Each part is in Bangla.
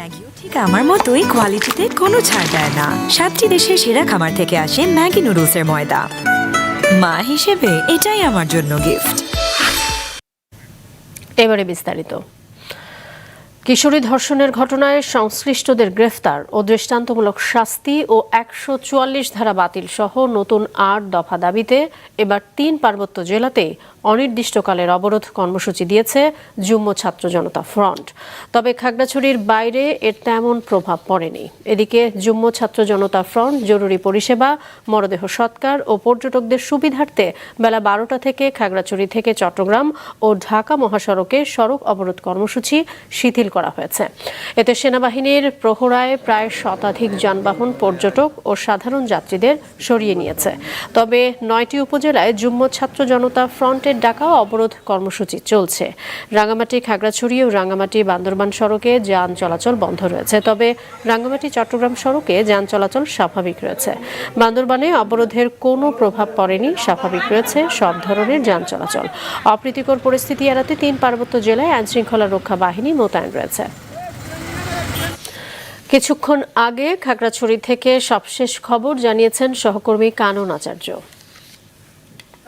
ম্যাগিও ঠিক আমার মতোই কোয়ালিটিতে কোনো ছাড় দেয় না। সাতটি দেশের সেরা খামার থেকে আসে ম্যাগি নুডলসের ময়দা। মা হিসেবে এটাই আমার জন্য গিফট এবারে বিস্তারিত। কিশোরী ধর্ষণের ঘটনায় সংশ্লিষ্টদের গ্রেফতার ও দৃষ্টান্তমূলক শাস্তি ও একশো চুয়াল্লিশ ধারা বাতিল সহ নতুন আট দফা দাবিতে এবার তিন পার্বত্য জেলাতে অনির্দিষ্টকালের অবরোধ কর্মসূচি দিয়েছে যুগ্ম ছাত্র জনতা ফ্রন্ট। তবে খাগড়াছড়ির বাইরে এর তেমন প্রভাব পড়েনি। এদিকে যুগ্ম ছাত্র জনতা ফ্রন্ট, জরুরি পরিষেবা, মরদেহ সৎকার ও পর্যটকদের সুবিধার্থে বেলা বারোটা থেকে খাগড়াছড়ি থেকে চট্টগ্রাম ও ঢাকা মহাসড়কে সড়ক অবরোধ কর্মসূচি শিথিল করা হয়েছে। এতে সেনাবাহিনীর প্রহরায় প্রায় শতাধিক যানবাহন, পর্যটক ও সাধারণ যাত্রীদের সরিয়ে নিয়েছে। তবে নয়টি উপজেলায় যুগ্ম ছাত্র জনতা ফ্রন্টের ডাকা অবরোধ কর্মসূচি চলছে। রাঙ্গামাটি, খাগড়াছড়ি ও রাঙ্গামাটি বান্দরবান সড়কে যান চলাচল বন্ধ রয়েছে। তবে রাঙ্গামাটি, চট্টগ্রাম সড়কে যান চলাচল স্বাভাবিক রয়েছে। বান্দরবানে অবরোধের কোনো প্রভাব পড়েনি, স্বাভাবিক রয়েছে সব ধরনের যান চলাচল। অপ্রীতিকর পরিস্থিতি এড়াতে তিন পার্বত্য জেলায় আইনশৃঙ্খলা রক্ষা বাহিনী মোতায়েন রয়েছে। কিছুক্ষণ আগে খাগড়াছড়ি থেকে সবশেষ খবর জানিয়েছেন সহকর্মী কানন আচার্য।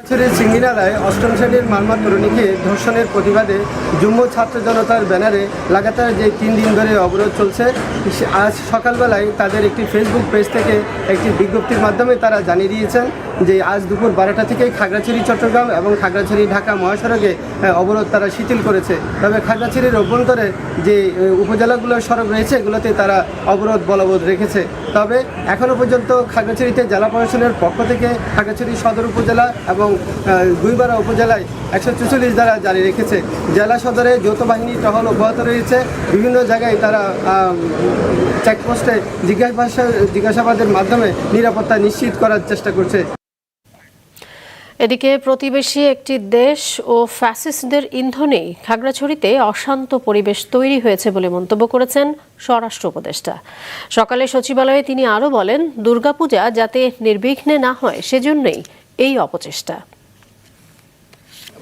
বছরের সিঙ্গিনারায় অষ্টম শ্রেণির মালমা তরুণীকে ধর্ষণের প্রতিবাদে যুম্ম ছাত্র জনতার ব্যানারে লাগাতার যে তিন দিন ধরে অবরোধ চলছে আজ সকালবেলায় তাদের একটি ফেসবুক পেজ থেকে একটি বিজ্ঞপ্তির মাধ্যমে তারা জানিয়ে দিয়েছেন যে আজ দুপুর বারোটা থেকেই খাগড়াছড়ি, চট্টগ্রাম এবং খাগড়াছড়ি, ঢাকা মহাসড়কে অবরোধ তারা শিথিল করেছে। তবে খাগড়াছড়ির অভ্যন্তরে যে উপজেলাগুলোর সড়ক রয়েছে, এগুলোতে তারা অবরোধ বলবৎ রেখেছে। তবে এখনও পর্যন্ত খাগড়াছড়িতে জেলা প্রশাসনের পক্ষ থেকে খাগড়াছড়ি সদর উপজেলা এবং আহ, গুইবারা উপজেলায় একশো চুচল্লিশ দ্বারা জারি রেখেছে। জেলা সদরে যৌথ বাহিনী টহল অব্যাহত রয়েছে। বিভিন্ন জায়গায় তারা চেকপোস্টে জিজ্ঞাসা জিজ্ঞাসাবাদের মাধ্যমে নিরাপত্তা নিশ্চিত করার চেষ্টা করছে। এদিকে প্রতিবেশী একটি দেশ ও ফ্যাসিস্টদের ইন্ধনেই খাগড়াছড়িতে অশান্ত পরিবেশ তৈরি হয়েছে বলে মন্তব্য করেছেন স্বরাষ্ট্র উপদেষ্টা। সকালে সচিবালয়ে তিনি আরও বলেন দুর্গাপূজা যাতে নির্বিঘ্নে না হয় সেজন্যই এই অপচেষ্টা।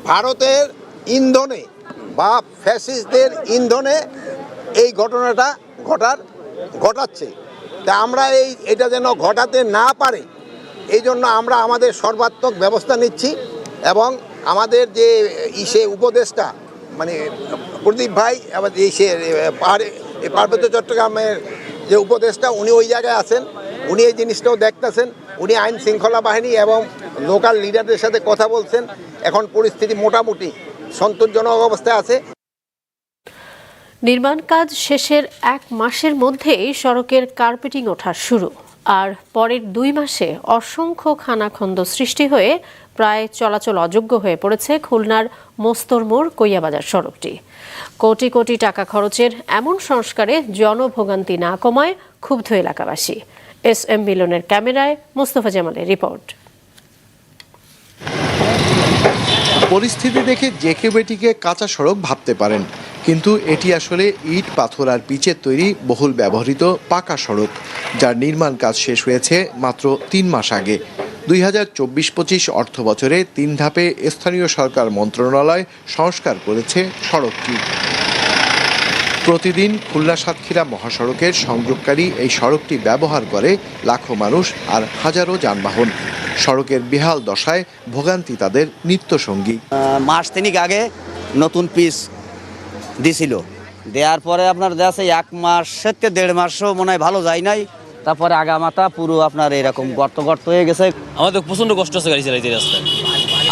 ভারতের ইন্ধনে বা ফ্যাসিস্টদের ইন্ধনে এই ঘটনাটা ঘটার, ঘটাচ্ছে। তা আমরা এই, এটা যেন ঘটাতে না পারে, এই জন্য আমরা আমাদের সর্বাত্মক ব্যবস্থা নিচ্ছি এবং আমাদের যে ইসে উপদেষ্টা মানে প্রদীপ ভাই আবার এই সে পাহাড়ে পার্বত্য চট্টগ্রামের যে উপদেশটা উনি ওই জায়গায় আছেন। উনি এই জিনিসটাও দেখতেছেন। উনি আইন শৃঙ্খলা বাহিনী এবং লোকাল লিডারদের সাথে কথা বলছেন। এখন পরিস্থিতি মোটামুটি সন্তোষজনক অবস্থায় আছে। নির্মাণ কাজ শেষের এক মাসের মধ্যেই সড়কের কার্পেটিং ওঠা শুরু। আর পরের দুই মাসে অসংখ্য খানাখন্দ সৃষ্টি হয়ে প্রায় চলাচল অযোগ্য হয়ে পড়েছে খুলনার মোস্তরমোড় কৈয়াবাজার সড়কটি। কোটি কোটি টাকা খরচের এমন সংস্কারে জনভোগান্তি না কমায় ক্ষুব্ধ এলাকাবাসী। এস এম মিলনের ক্যামেরায় মোস্তফা জামালের রিপোর্ট। পরিস্থিতি দেখে এটিকে কাঁচা সড়ক ভাবতে পারেন। কিন্তু এটি আসলে ইট, পাথর আর পিচের তৈরি বহুল ব্যবহৃত পাকা সড়ক, যার নির্মাণ কাজ শেষ হয়েছে মাত্র তিন মাস আগে। দুই হাজার চব্বিশ পঁচিশ অর্থ বছরে তিন ধাপে স্থানীয় সরকার মন্ত্রণালয় সংস্কার করেছে সড়কটি। প্রতিদিন খুলনা সাতক্ষীরা মহাসড়কের সংযোগকারী এই সড়কটি ব্যবহার করে লাখো মানুষ আর হাজারো যানবাহন। সড়কের বেহাল দশায় ভোগান্তি তাদের নিত্যসঙ্গী। মাস তিনিক আগে নতুন পিস দিছিল। দেওয়ার পরে আপনার দেশে এক মাস থেকে দেড় মাসও মনে হয় ভালো যায় নাই। তারপরে আগামাতা পুরো আপনার এরকম গর্ত গর্ত হয়ে গেছে। আমাদের প্রচণ্ড কষ্ট হচ্ছে গাড়ি চালাইতে রাস্তায়।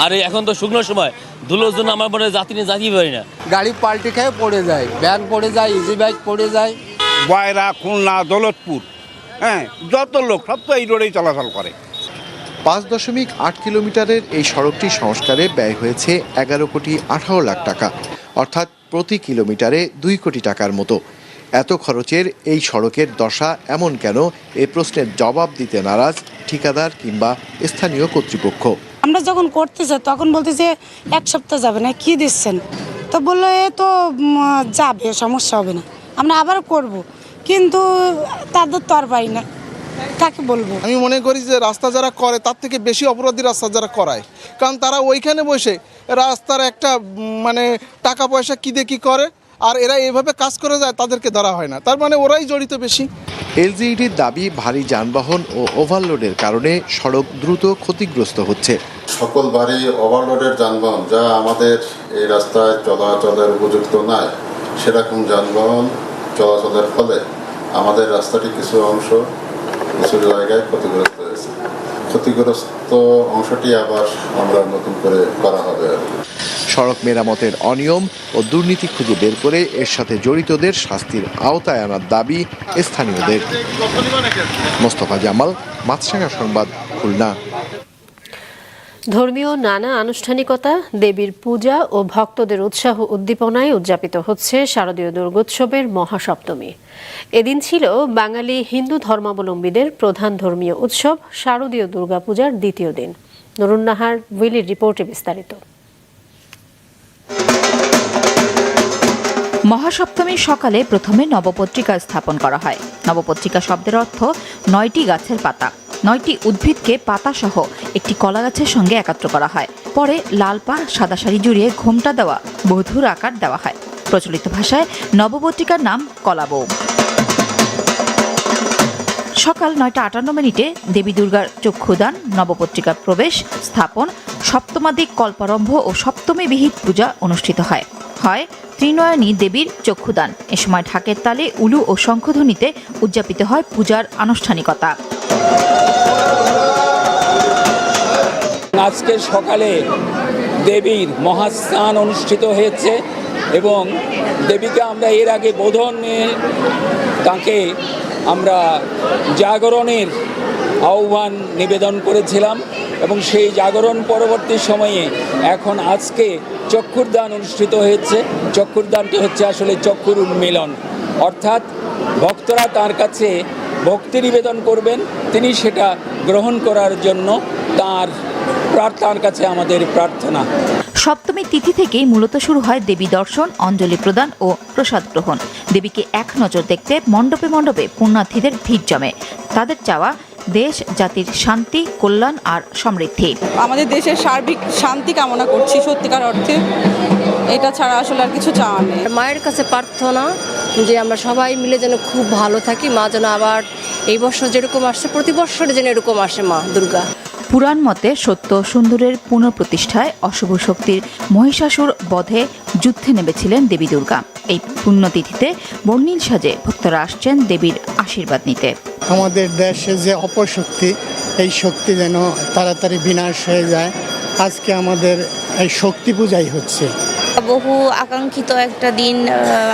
আর এখন তো শুকনো সময়। ধুলোর জন্য আমার মনে হয় যাত্রী নিয়ে যাতেই পারি না। গাড়ি পাল্টে খেয়ে পড়ে যায় ব্যাগ পড়ে যায় ইজি ব্যাগ পড়ে যায়। বয়রা খুলনা দৌলতপুর হ্যাঁ যত লোক সব তো এই রোডেই চলাচল করে। পাঁচ দশমিক আট কিলোমিটারের এই সড়কটি সংস্কারে ব্যয় হয়েছে এগারো কোটি আঠারো লাখ টাকা অর্থাৎ প্রতি কিলোমিটারে দুই কোটি টাকার মতো। এত খরচের এই সড়কের দশা এমন কেন এ প্রশ্নের জবাব দিতে নারাজ ঠিকাদার কিংবা স্থানীয় কর্তৃপক্ষ। আমরা যখন করতে করতেছে, তখন বলতেছে, এক সপ্তাহ যাবে না, কি দিচ্ছেন? তো বলল, এ তো যাবে, সমস্যা হবে না, আমরা আবার করব। কিন্তু তাদের তো আর পাই না, কাকে বলব? আমি মনে করি যে রাস্তা যারা করে, তার থেকে বেশি অপরাধী রাস্তা যারা করায়। কারণ তারা ওইখানে বসে রাস্তার একটা মানে টাকা পয়সা কী দিয়ে কী করে, আর এরা এভাবে কাজ করে যায়, তাদেরকে ধরা হয় না। তার মানে ওরাই জড়িত বেশি। এলজিইডির দাবি, ভারী যানবাহন ও ওভারলোডের কারণে সড়ক দ্রুত ক্ষতিগ্রস্ত হচ্ছে। সকল ভারী ওভারলোডের যানবাহন যা আমাদের এই রাস্তায় চলাচলের উপযুক্ত নয় সেরকম যানবাহন চলাচলের ফলে আমাদের রাস্তাটি কিছু অংশ কিছু জায়গায় ক্ষতিগ্রস্ত হয়েছে। ক্ষতিগ্রস্ত অংশটি আবার আমরা নতুন করে করা হবে সড়ক মেরামতের অনিয়ম ও দুর্নীতি খুঁজে বের করে এর সাথে জড়িতদের শাস্তির আওতায় আনার দাবি স্থানীয়দের। মোস্তফা জামাল, মাছরাঙা সংবাদ, খুলনা। ধর্মীয় নানা আনুষ্ঠানিকতা, দেবীর পূজা ও ভক্তদের উৎসাহ উদ্দীপনায় উদযাপিত হচ্ছে শারদীয় দুর্গোৎসবের মহাসপ্তমী। এদিন ছিল বাঙালি হিন্দু ধর্মাবলম্বীদের প্রধান ধর্মীয় উৎসব শারদীয় দুর্গাপূজার দ্বিতীয় দিন। নুরুন্নাহার উইলির রিপোর্টে বিস্তারিত। মহাসপ্তমীর সকালে প্রথমে নবপত্রিকা স্থাপন করা হয়। নবপত্রিকা শব্দের অর্থ নয়টি গাছের পাতা। নয়টি উদ্ভিদকে পাতাসহ একটি কলা গাছের সঙ্গে একাত্র করা হয়। পরে লাল পা সাদা শাড়ি জুড়িয়ে ঘোমটা দেওয়া, বধুর আকার দেওয়া হয়। প্রচলিত ভাষায় নবপত্রিকার নাম কলাবৌ সকাল নয়টা আটান্ন মিনিটে দেবী দুর্গার চক্ষুদান, নবপত্রিকার প্রবেশ, স্থাপন সপ্তমাদিক কল্পারম্ভ ও সপ্তমী বিহিত পূজা অনুষ্ঠিত হয়। হয় ত্রিনয়নী দেবীর চক্ষুদান। এ সময় ঢাকের তালে উলু ও শঙ্খধ্বনিতে উদযাপিত হয় পূজার আনুষ্ঠানিকতা। আজকে সকালে দেবীর মহাস্নান অনুষ্ঠিত হয়েছে এবং দেবীকে আমরা এর আগে বোধনে তাকে আমরা জাগরণের আহ্বান নিবেদন করেছিলাম এবং সেই জাগরণ পরবর্তী সময়ে এখন আজকে চক্ষুরদান অনুষ্ঠিত হয়েছে। চক্ষুরদানটি হচ্ছে আসলে চক্ষুর উন্মিলন। অর্থাৎ ভক্তরা তার কাছে ভক্তি নিবেদন করবেন তিনি সেটা গ্রহণ করার জন্য তার প্রার্থনার কাছে আমাদের প্রার্থনা। সপ্তমী তিথি থেকেই মূলত শুরু হয় দেবী দর্শন অঞ্জলি প্রদান ও প্রসাদ গ্রহণ। দেবীকে এক নজর দেখতে মণ্ডপে মণ্ডপে পুণ্যার্থীদের ভিড় জমে। তাদের চাওয়া দেশ জাতির শান্তি কল্যাণ আর সমৃদ্ধি। আমাদের দেশের সার্বিক শান্তি কামনা করছি সত্যিকার অর্থে। এটা ছাড়া আসলে আর কিছু চাওয়ার নেই। মায়ের কাছে প্রার্থনা যে আমরা সবাই মিলে যেন খুব ভালো থাকি মা যেন আবার এই বছর যেরকম আসছে প্রতি বছরে যেন এরকম আসে মা দুর্গা। পুরাণ মতে সত্য সুন্দরের পুনঃপ্রতিষ্ঠায় অশুভ শক্তির মহিষাসুর বধে যুদ্ধে নেমেছিলেন দেবী দুর্গা। এই পুণ্যতিথিতে বর্ণিল সাজে ভক্তরা আসছেন দেবীর আশীর্বাদ নিতে। আমাদের দেশে যে অপশক্তি এই শক্তি যেন তাড়াতাড়ি বিনাশ হয়ে যায় আজকে আমাদের এই শক্তি পূজাই হচ্ছে। বহু আকাঙ্ক্ষিত একটা দিন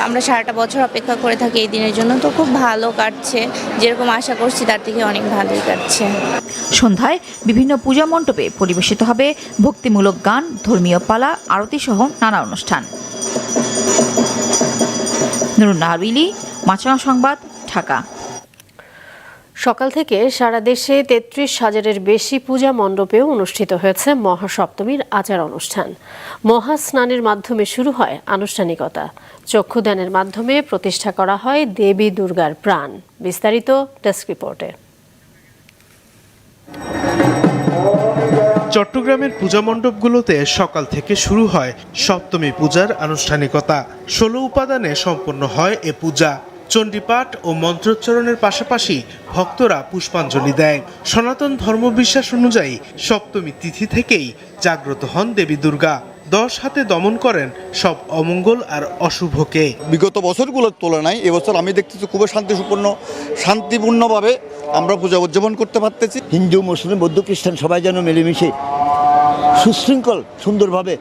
আমরা সারাটা বছর অপেক্ষা করে থাকি এই দিনের জন্য। তো খুব ভালো কাটছে। যেরকম আশা করছি, তার থেকে অনেক ভালোই কাটছে। সন্ধ্যায় বিভিন্ন পূজা মণ্ডপে পরিবেশিত হবে ভক্তিমূলক গান, ধর্মীয় পালা, আরতি সহ নানা অনুষ্ঠান। নুরুন নাহারুইলি মাছরাঙা সংবাদ, ঢাকা। সকাল থেকে সারা দেশে তেত্রিশ হাজারের বেশি পূজা মণ্ডপেও অনুষ্ঠিত হয়েছে মহাসপ্তমীর আচার অনুষ্ঠান। মহা স্নানের মাধ্যমে শুরু হয় আনুষ্ঠানিকতা। চক্ষুদানের মাধ্যমে প্রতিষ্ঠা করা হয় দেবী দুর্গার প্রাণ। বিস্তারিত ডেস্ক রিপোর্টে। চট্টগ্রামের পূজা মণ্ডপগুলোতে সকাল থেকে শুরু হয় সপ্তমী পূজার আনুষ্ঠানিকতা। ষোলো উপাদানে সম্পন্ন হয় এ পূজা। চণ্ডীপাঠ ও মন্ত্রোচ্চারণের পাশাপাশি ভক্তরা পুষ্পাঞ্জলি দেয়। সনাতন ধর্মবিশ্বাস অনুযায়ী সপ্তমী তিথি থেকেই জাগ্রত হন দেবী দুর্গা। দশ হাতে দমন করেন সব অমঙ্গল আর অশুভকে। বিগত বছরগুলোর তুলনায় এবছর আমি দেখতেছি খুবই শান্তিসম্পন্ন শান্তিপূর্ণভাবে আমরা পূজা উদযাপন করতে পারতেছি। হিন্দু মুসলিম বৌদ্ধ খ্রিস্টান সবাই যেন মিলেমিশে সুশৃঙ্খল সুন্দরভাবে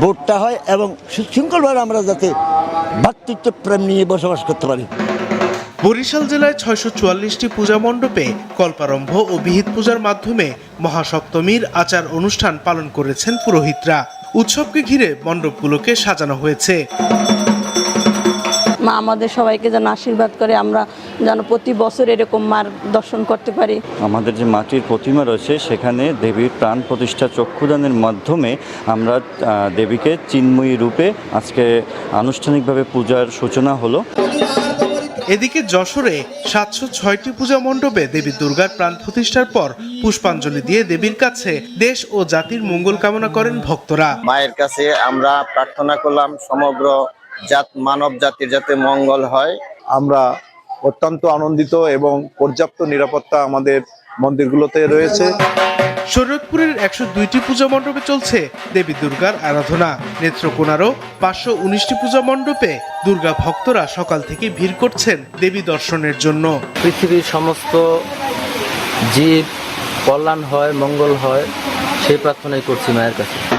ভোটটা হয় এবং সুশৃঙ্খলভাবে আমরা যাতে ভাতৃত্ব প্রেম নিয়ে বসবাস করতে পারি। বরিশাল জেলায় ছয়শো চুয়াল্লিশটি পূজা মণ্ডপে কল্পারম্ভ ও বিহিত পূজার মাধ্যমে মহাসপ্তমীর আচার অনুষ্ঠান পালন করেছেন পুরোহিতরা। উৎসবকে ঘিরে মণ্ডপগুলোকে সাজানো হয়েছে। মা আমাদের সবাইকে যেন আশীর্বাদ করে আমরা যেন প্রতি বছর এরকম মার দর্শন করতে পারি। আমাদের যে মাটির প্রতিমা রয়েছে সেখানে দেবীর প্রাণ প্রতিষ্ঠা চক্ষুদানের মাধ্যমে আমরা দেবীকে চিন্ময়ী রূপে আজকে আনুষ্ঠানিকভাবে পূজার সূচনা হলো। এদিকে যশোরে সাতশো ছয়টি পূজা মণ্ডপে দেবী দুর্গার প্রাণ প্রতিষ্ঠার পর পুষ্পাঞ্জলি দিয়ে দেবীর কাছে দেশ ও জাতির মঙ্গল কামনা করেন ভক্তরা। মায়ের কাছে আমরা প্রার্থনা করলাম সমগ্র জাত মানব জাতির যাতে মঙ্গল হয়। আমরা অত্যন্ত আনন্দিত এবং পর্যাপ্ত নিরাপত্তা আমাদের মন্দিরগুলোতে রয়েছে। শরীয়তপুরের একশো দুইটি পূজা মণ্ডপে চলছে দেবী দুর্গার আরাধনা। নেত্রকোনারও পাঁচশো উনিশটি পূজা মণ্ডপে দুর্গা ভক্তরা সকাল থেকে ভিড় করছেন দেবী দর্শনের জন্য। পৃথিবীর সমস্ত জীব কল্যাণ হয় মঙ্গল হয় সেই প্রার্থনাই করছি মায়ের কাছে।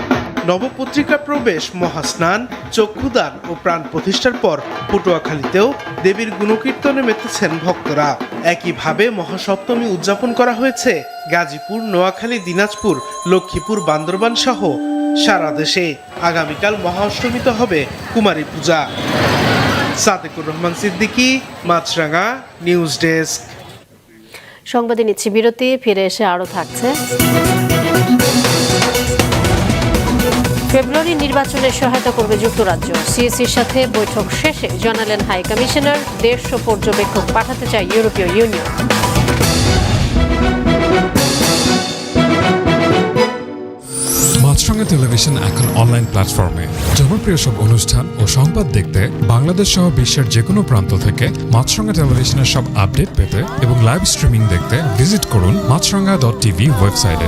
নবপত্রিকা প্রবেশ, মহাস্নান, চক্ষুদান ও প্রাণ প্রতিষ্ঠার পর পটুয়াখালীতেও দেবীর গুণকীর্তনে মেতেছেন ভক্তরা। একইভাবে মহাসপ্তমী উদযাপন করা হয়েছে গাজীপুর, নোয়াখালী, দিনাজপুর, লক্ষ্মীপুর, বান্দরবান সহ সারা দেশে। আগামীকাল মহা অষ্টমীতে হবে কুমারী পূজা। Sadekur Rahman Siddiqui, Maasranga, news desk. সংবাদে নিচ্ছি বিরতি, ফিরে এসে আরও থাকছে। ফেব্রুয়ারি নির্বাচনে সহায়তা করবে যুক্তরাজ্য। সিএসির সাথে বৈঠক শেষে জানালেন হাই কমিশনার, দেড়শো পর্যবেক্ষক পাঠাতে চায় ইউরোপীয় ইউনিয়ন। মাছরাঙা টেলিভিশন এখন অনলাইন প্ল্যাটফর্মে। জনপ্রিয় সব অনুষ্ঠান ও সংবাদ দেখতে বাংলাদেশ সহ বিশ্বের যে কোনো প্রান্ত থেকে মাছরাঙা টেলিভিশনের সব আপডেট পেতে এবং লাইভ স্ট্রিমিং দেখতে ভিজিট করুন মাছরাঙা ডট টিভি ওয়েবসাইটে।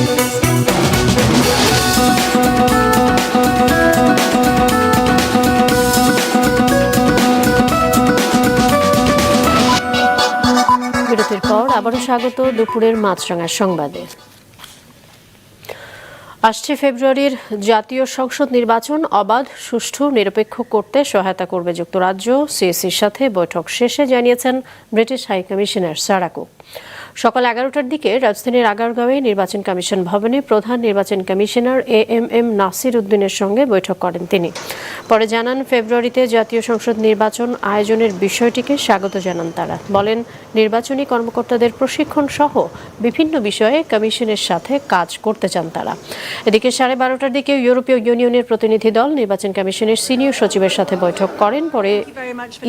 পর আবারও স্বাগত দুপুরের মাছরাঙার সংবাদে। আসছে ফেব্রুয়ারির জাতীয় সংসদ নির্বাচন, অবাধ, সুষ্ঠু, নিরপেক্ষ করতে সহায়তা করবে যুক্তরাজ্য। সিএসির সাথে বৈঠক শেষে জানিয়েছেন ব্রিটিশ হাই কমিশনার সারাকু। সকাল এগারোটার দিকে রাজধানীর আগারগাঁওয়ে নির্বাচন কমিশন ভবনে প্রধান নির্বাচন commissioner A M M Nasir উদ্দিনের সঙ্গে বৈঠক করেন তিনি। পরে জানান, ফেব্রুয়ারিতে জাতীয় সংসদ নির্বাচন আয়োজনের বিষয়টিকে স্বাগত জানান তারা। বলেন, নির্বাচনী কর্মকর্তাদের প্রশিক্ষণ সহ বিভিন্ন বিষয়ে কমিশনের সাথে কাজ করতে চান তারা। এদিকে সাড়ে বারোটার দিকে ইউরোপীয় ইউনিয়নের প্রতিনিধি দল নির্বাচন কমিশনের সিনিয়র সচিবের সাথে বৈঠক করেন। পরে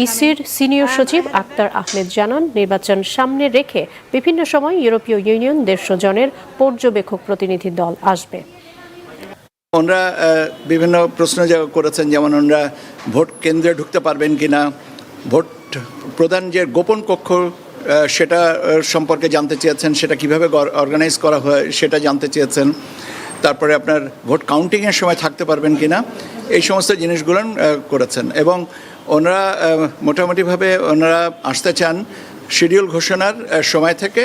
ইসির সিনিয়র সচিব আক্তার আহমেদ জানান, নির্বাচন সামনে রেখে বিভিন্ন সময় ইউরোপীয় ইউনিয়ন দেড়শো জনের পর্যবেক্ষক প্রতিনিধি দল আসবে। ওনারা বিভিন্ন প্রশ্ন করেছেন, যেমন ওনারা ভোট কেন্দ্রে ঢুকতে পারবেন কিনা, ভোট প্রধান যে গোপন কক্ষ সেটা সম্পর্কে জানতে চেয়েছেন, সেটা কীভাবে অর্গানাইজ করা হয়, সেটা জানতে চেয়েছেন। তারপরে আপনার ভোট কাউন্টিংয়ের সময় থাকতে পারবেন কিনা, এই সমস্ত জিনিসগুলো করেছেন। এবং ওনারা মোটামুটিভাবে ওনারা আসতে চান শিডিউল ঘোষণার আহ, সময় থেকে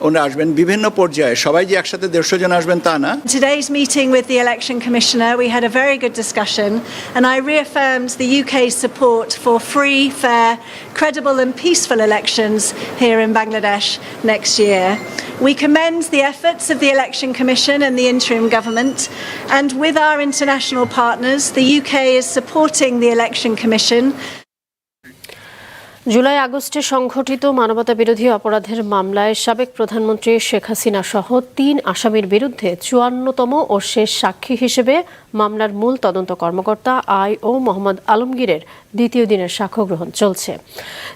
ওনারা আসবেন বিভিন্ন পর্যায়ে সবাই যে একসাথে দেড়শো জন আসবেন তা না Today's meeting with the Election Commissioner, we had a very good discussion, and I reaffirmed the UK's support for free, fair, credible, and peaceful elections here in Bangladesh next year. We commend the efforts of the Election Commission and the interim government, and with our international partners, the UK is supporting the Election Commission July আগস্টে সংঘটিত মানবতা বিরোধী অপরাধের মামলায় সাবেক প্রধানমন্ত্রী শেখ হাসিনা সহ তিন আসামির বিরুদ্ধে চুয়ান্নতম ও শেষ সাক্ষী হিসেবে মামলার মূল তদন্ত কর্মকর্তা আই ও মোহাম্মদ আলমগীরের দ্বিতীয় দিনের সাক্ষ্য গ্রহণ চলছে।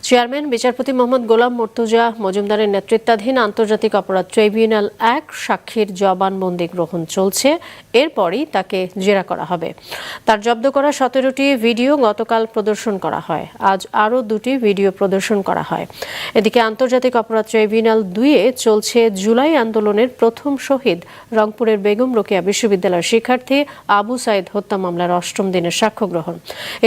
চেয়ারম্যান, বিচারপতি মোহাম্মদ গোলাম মর্তুজা মজুমদারের নেতৃত্বাধীন আন্তর্জাতিক অপরাধ ট্রাইব্যুনাল এক সাক্ষীর জবানবন্দি গ্রহণ চলছে। এরপরই তাকে জেরা করা হবে। তার জব্দ করা সতেরোটি ভিডিও গতকাল প্রদর্শন করা হয়। আজ আরও দুটি ভিডিও প্রদর্শন করা হয়। এদিকে আন্তর্জাতিক অপরাধ ট্রাইব্যুনাল দুইয়ে চলছে জুলাই আন্দোলনের প্রথম শহীদ রংপুরের বেগম রোকেয়া বিশ্ববিদ্যালয়ের শিক্ষার্থী আবু সাইদ হত্যা মামলার অষ্টম দিনের সাক্ষ্য গ্রহণ।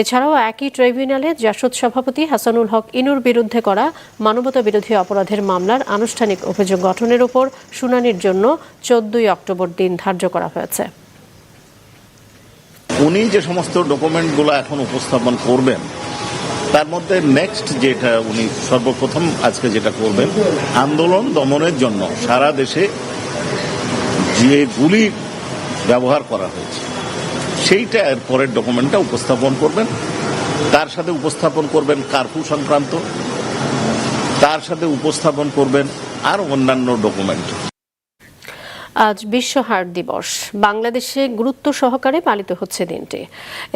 এছাড়াও একই ট্রাইব্যুনালে জাসদ সভাপতি হাসানুল হক ইনুর বিরুদ্ধে করা মানবতা বিরোধী অপরাধের মামলার আনুষ্ঠানিক অভিযোগ গঠনের উপর শুনানির জন্য চোদ্দই অক্টোবর দিন ধার্য করা হয়েছে। উনি যে সমস্ত ডকুমেন্টগুলো এখন উপস্থাপন করবেন, তার মধ্যে নেক্সট যেটা উনি সর্বপ্রথম আজকে যেটা করবেন, আন্দোলন দমনের জন্য সারা দেশে যে গুলি ব্যবহার করা হয়েছে সেইটা এর পরের ডকুমেন্টটা উপস্থাপন করবেন। তার সাথে উপস্থাপন করবেন কার্ফু সংক্রান্ত। তার সাথে উপস্থাপন করবেন আর অন্যান্য ডকুমেন্ট আজ বিশ্ব হার্ট দিবস। বাংলাদেশে গুরুত্ব সহকারে পালিত হচ্ছে দিনটি।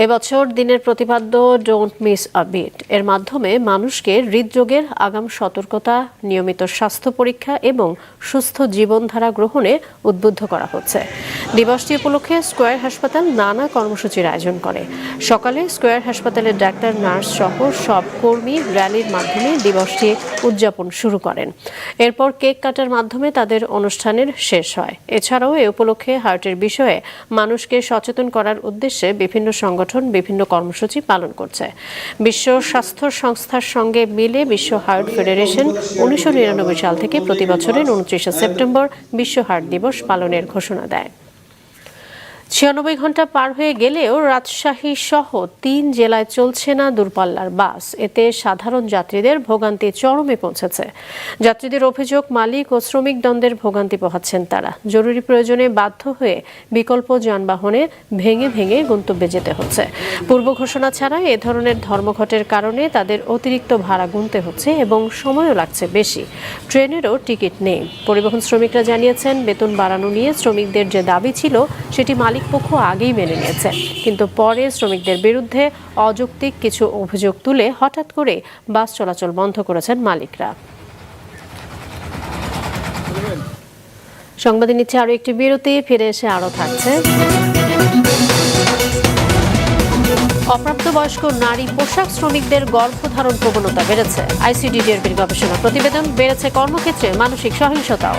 এবছর দিনের প্রতিপাদ্য ডোন্ট মিস আ বিট এর মাধ্যমে মানুষকে হৃদরোগের আগাম সতর্কতা, নিয়মিত স্বাস্থ্য পরীক্ষা এবং সুস্থ জীবনধারা গ্রহণে উদ্বুদ্ধ করা হচ্ছে। দিবসটি উপলক্ষে স্কোয়ার হাসপাতাল নানা কর্মসূচির আয়োজন করে। সকালে স্কোয়ার হাসপাতালের ডাক্তার, নার্স সহ সব কর্মী র্যালির মাধ্যমে দিবসটি উদযাপন শুরু করেন। এরপর কেক কাটার মাধ্যমে তাদের অনুষ্ঠানের শেষ হয়। এছাড়াও এ উপলক্ষে হার্টের বিষয়ে মানুষকে সচেতন করার উদ্দেশ্যে বিভিন্ন সংগঠন, বিভিন্ন কর্মসূচি পালন করছে। বিশ্ব স্বাস্থ্য সংস্থার সঙ্গে মিলে বিশ্ব হার্ট ফেডারেশন উনিশশো নিরানব্বই সাল থেকে প্রতি বছরের উনত্রিশে সেপ্টেম্বর বিশ্ব হার্ট দিবস পালনের ঘোষণা দেয়। ছিয়ানব্বই ঘণ্টা পার হয়ে গেলেও রাজশাহী সহ তিন জেলায় চলছে না দূরপাল্লার বাস। এতে সাধারণ যাত্রীদের ভোগান্তি চরমে পৌঁছেছে। যাত্রীদের অভিযোগ, মালিক ও শ্রমিক দ্বন্দ্বের ভোগান্তি পোহাচ্ছেন তারা। জরুরি প্রয়োজনে বাধ্য হয়ে বিকল্প যানবাহনে ভেঙে ভেঙে গন্তব্যে যেতে হচ্ছে। পূর্ব ঘোষণা ছাড়া এ ধরনের ধর্মঘটের কারণে তাদের অতিরিক্ত ভাড়া গুনতে হচ্ছে এবং সময়ও লাগছে বেশি। ট্রেনেরও টিকিট নেই। পরিবহন শ্রমিকরা জানিয়েছেন, বেতন বাড়ানো নিয়ে শ্রমিকদের যে দাবি ছিল, সেটি মালিকপক্ষ আগেই মেনে নিয়েছে। কিন্তু পরে শ্রমিকদের বিরুদ্ধে অযৌক্তিক কিছু অভিযোগ তুলে হঠাৎ করে বাস চলাচল বন্ধ করেছেন মালিকরা। সংবাদে নিচ্ছে আরও একটি বিরতি, ফিরে এসে আরও থাকছে। অপ্রাপ্তবয়স্ক নারী পোশাক শ্রমিকদের গর্ভধারণ প্রবণতা বেড়েছে। আইসিডিডিআরবির গবেষণা প্রতিবেদন, বেড়েছে কর্মক্ষেত্রে মানসিক সহিংসতাও।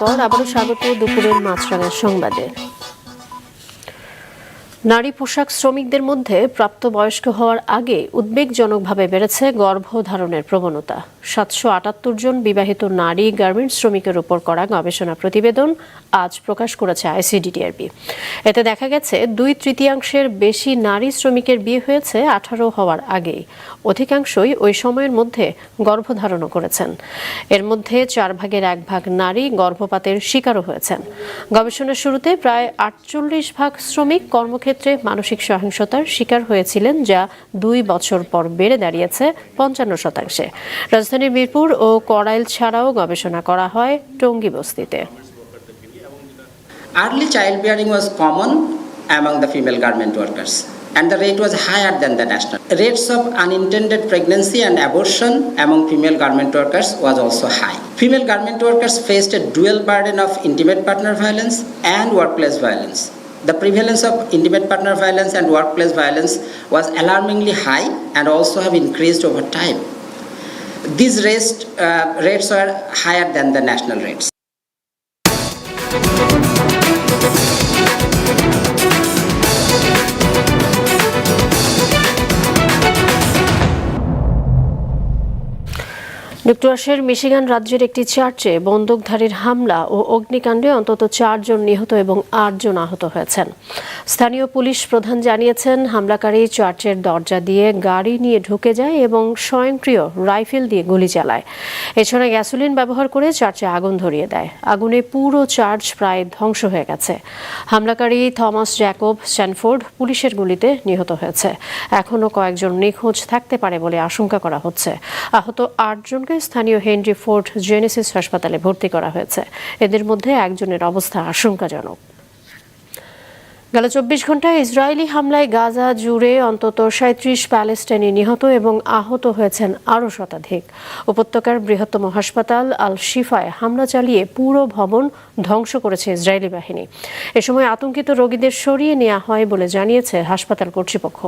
পর আবারও স্বাগত দুপুরের মাছরাঙার সংবাদে। নারী পোশাক শ্রমিকদের মধ্যে প্রাপ্তবয়স্ক হওয়ার আগে উদ্বেগজনকভাবে বেড়েছে গর্ভধারণের প্রবণতা। সাতশো আটাত্তর জন বিবাহিত নারী গার্মেন্টস শ্রমিকের উপর করা গবেষণা প্রতিবেদন আজ প্রকাশ করেছে আইসিডিডিআরবি। এতে দেখা গেছে, দুই তৃতীয়াংশের বেশি নারী শ্রমিকের বিয়ে হয়েছে আঠারো হওয়ার আগেই। অধিকাংশই ওই সময়ের মধ্যে গর্ভধারণও করেছেন। এর মধ্যে চার ভাগের এক ভাগ নারী গর্ভপাতের শিকারও হয়েছেন। গবেষণার শুরুতে প্রায় আটচল্লিশ ভাগ শ্রমিক কর্মক্ষেত্রে মানসিক সহিংসতার শিকার হয়েছিলেন যা দুই বছর পর বেড়ে দাঁড়িয়েছে পঞ্চান্ন শতাংশে রাজধানীর মিরপুর ও করাইল ছাড়াও গবেষণা করা হয় টঙ্গী বস্তিতে Early childbearing was common among the female garment workers, and the rate was higher than the national. Rates of unintended pregnancy and abortion among female garment workers was also high. Female garment workers faced a dual burden of intimate partner violence and workplace violence. The prevalence of intimate partner violence and workplace violence was alarmingly high and also have increased over time. These rates, uh, rates were higher than the national rates. যুক্তরাষ্ট্রের মিশিগান রাজ্যের একটি চার্চে বন্দুকধারীর হামলা ও অগ্নিকাণ্ডে অন্তত চারজন নিহত এবং আটজন আহত হয়েছেন। স্থানীয় পুলিশ প্রধান জানিয়েছেন, হামলাকারী চার্চের দরজা দিয়ে গাড়ি নিয়ে ঢুকে যায় এবং স্বয়ংক্রিয় রাইফেল দিয়ে গুলি চালায়। এছাড়া গ্যাসোলিন ব্যবহার করে চার্চে আগুন ধরিয়ে দেয়। আগুনে পুরো চার্চ প্রায় ধ্বংস হয়ে গেছে। হামলাকারী থমাস জ্যাকব স্ট্যানফোর্ড পুলিশের গুলিতে নিহত হয়েছে। এখনও কয়েকজন নিখোঁজ থাকতে পারে বলে আশঙ্কা করা হচ্ছে। আহত আটজনকে স্থানীয় হেনরি ফোর্ড জেনেসিস হাসপাতালে ভর্তি করা হয়েছে। এদের মধ্যে একজনের অবস্থা আশঙ্কাজনক। গেল চব্বিশ ঘন্টায় ইসরায়েলি হামলায় গাজা জুড়ে অন্তত সাঁত্রিশ প্যালেস্টাইনি নিহত এবং আহত হয়েছেন আরও শতাধিক। উপত্যকার বৃহত্তম হাসপাতাল আল শিফায় হামলা চালিয়ে পুরো ভবন ধ্বংস করেছে ইসরায়েলি বাহিনী। এ সময় আতঙ্কিত রোগীদের সরিয়ে নেওয়া হয় বলে জানিয়েছে হাসপাতাল কর্তৃপক্ষ।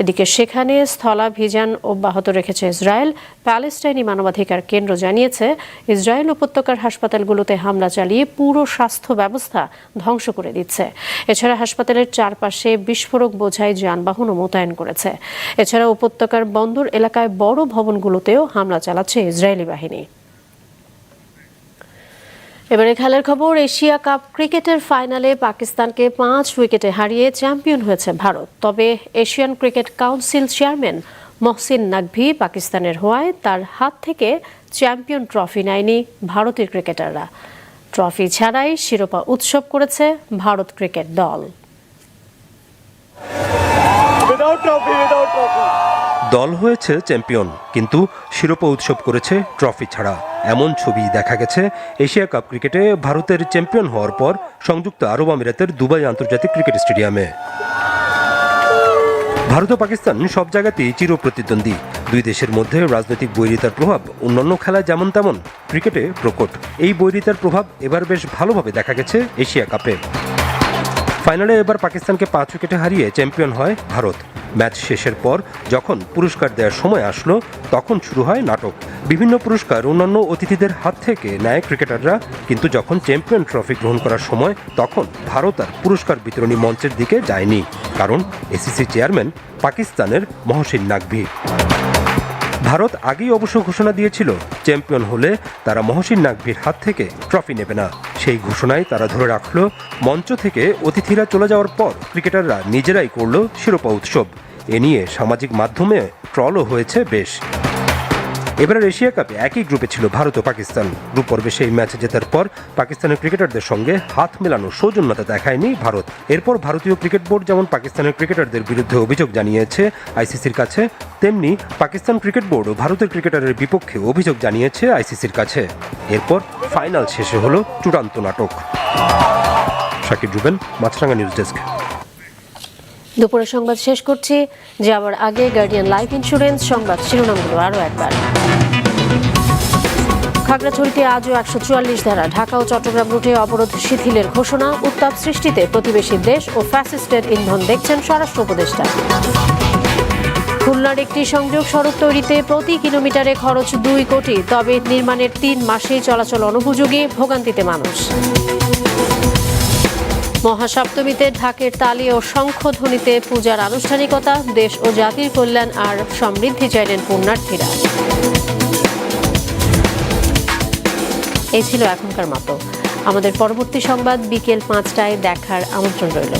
এদিকে সেখানে স্থলাভিযান অব্যাহত রেখেছে ইসরায়েল। প্যালেস্টাইনি মানবাধিকার কেন্দ্র জানিয়েছে, ইসরায়েল উপত্যকার হাসপাতালগুলোতে হামলা চালিয়ে পুরো স্বাস্থ্য ব্যবস্থা ধ্বংস করে দিচ্ছে। এছাড়া হাসপাতালের চারপাশে বিস্ফোরক বোঝাই যানবাহনও মোতায়েন করেছে। এছাড়া উপত্যকার বন্দর এলাকায় বড় ভবনগুলোতেও হামলা চালাচ্ছে ইসরায়েলি বাহিনী। এবারে খেলার খবর, এশিয়া কাপ ক্রিকেটের ফাইনালে পাকিস্তানকে পাঁচ উইকেটে হারিয়ে চ্যাম্পিয়ন হয়েছে ভারত। তবে Asian cricket council chairman Mohsin Naqvi পাকিস্তানের হওয়ায় তার হাত থেকে চ্যাম্পিয়ন ট্রফি নেয়নি ভারতের ক্রিকেটাররা। ট্রফি ছাড়াই শিরোপা উৎসব করেছে ভারত ক্রিকেট দল। দল হয়েছে চ্যাম্পিয়ন, কিন্তু শিরোপা উৎসব করেছে ট্রফি ছাড়া। এমন ছবি দেখা গেছে এশিয়া কাপ ক্রিকেটে ভারতের চ্যাম্পিয়ন হওয়ার পর সংযুক্ত আরব আমিরাতের দুবাই আন্তর্জাতিক ক্রিকেট স্টেডিয়ামে। ভারত ও পাকিস্তান সব জায়গাতেই চিরপ্রতিদ্বন্দ্বী। দুই দেশের মধ্যে রাজনৈতিক বৈরিতার প্রভাব অন্যান্য খেলায় যেমন তেমন। ক্রিকেটে প্রকট। এই বৈরিতার প্রভাব এবার বেশ ভালোভাবে দেখা গেছে এশিয়া কাপে। ফাইনালে এবার পাকিস্তানকে পাঁচ উইকেটে হারিয়ে চ্যাম্পিয়ন হয় ভারত। ম্যাচ শেষের পর যখন পুরস্কার দেওয়ার সময় আসলো, তখন শুরু হয় নাটক। বিভিন্ন পুরস্কার অন্যান্য অতিথিদের হাত থেকে নেয় ক্রিকেটাররা, কিন্তু যখন চ্যাম্পিয়ন ট্রফি গ্রহণ করার সময়, তখন ভারত আর পুরস্কার বিতরণী মঞ্চের দিকে যায়নি, কারণ এসিসি চেয়ারম্যান পাকিস্তানের মহসিন নাকভি। ভারত আগেই অবশ্য ঘোষণা দিয়েছিল, চ্যাম্পিয়ন হলে তারা মহসিন নাকভির হাত থেকে ট্রফি নেবে না। সেই ঘোষণায় তারা ধরে রাখল, মঞ্চ থেকে অতিথিরা চলে যাওয়ার পর ক্রিকেটাররা নিজেরাই করল শিরোপা উৎসব। এ নিয়ে সামাজিক মাধ্যমে ট্রলও হয়েছে বেশ। এবারের এশিয়া কাপে একই গ্রুপে ছিল ভারত ও পাকিস্তান। গ্রুপ পর্বে সেই ম্যাচ জেতার পর পাকিস্তানের ক্রিকেটারদের সঙ্গে হাত মেলানোর সৌজন্যতা দেখায়নি ভারত। এরপর ভারতীয় ক্রিকেট বোর্ড যেমন পাকিস্তানের ক্রিকেটারদের বিরুদ্ধে অভিযোগ জানিয়েছে আইসিসির কাছে, তেমনি পাকিস্তান ক্রিকেট বোর্ডও ভারতের ক্রিকেটারের বিপক্ষে অভিযোগ জানিয়েছে আইসিসির কাছে। এরপর ফাইনাল শেষে হলো চূড়ান্ত নাটক। Shakib Ruben Maasranga news desk. দুপুরের সংবাদ শেষ করছি, যাওয়ার আগে গার্ডিয়ান লাইফ ইন্স্যুরেন্স সংবাদ শিরোনামগুলো আরও একবার। খাগড়াছড়িতে আজও একশো চুয়াল্লিশ ধারা, ঢাকা ও চট্টগ্রাম রুটে অবরোধ শিথিলের ঘোষণা, উত্তাপ সৃষ্টিতে প্রতিবেশী দেশ ও ফ্যাসিস্টের ইন্ধন দেখছেন স্বরাষ্ট্র উপদেষ্টা। খুলনার একটি সংযোগ সড়ক তৈরিতে প্রতি কিলোমিটারে খরচ দুই কোটি, তবে নির্মাণের তিন মাসেই চলাচল অনুপযোগী, ভোগান্তিতে মানুষ। মহাসপ্তমীতে ঢাকের তালি ও শঙ্খধ্বনিতে পূজার আনুষ্ঠানিকতা, দেশ ও জাতির কল্যাণ আর সমৃদ্ধি চাইলেন পুণ্যার্থীরা। এই ছিল এখনকার মতো আমাদের পরবর্তী সংবাদ বিকেল পাঁচটায় দেখার আমন্ত্রণ রইল।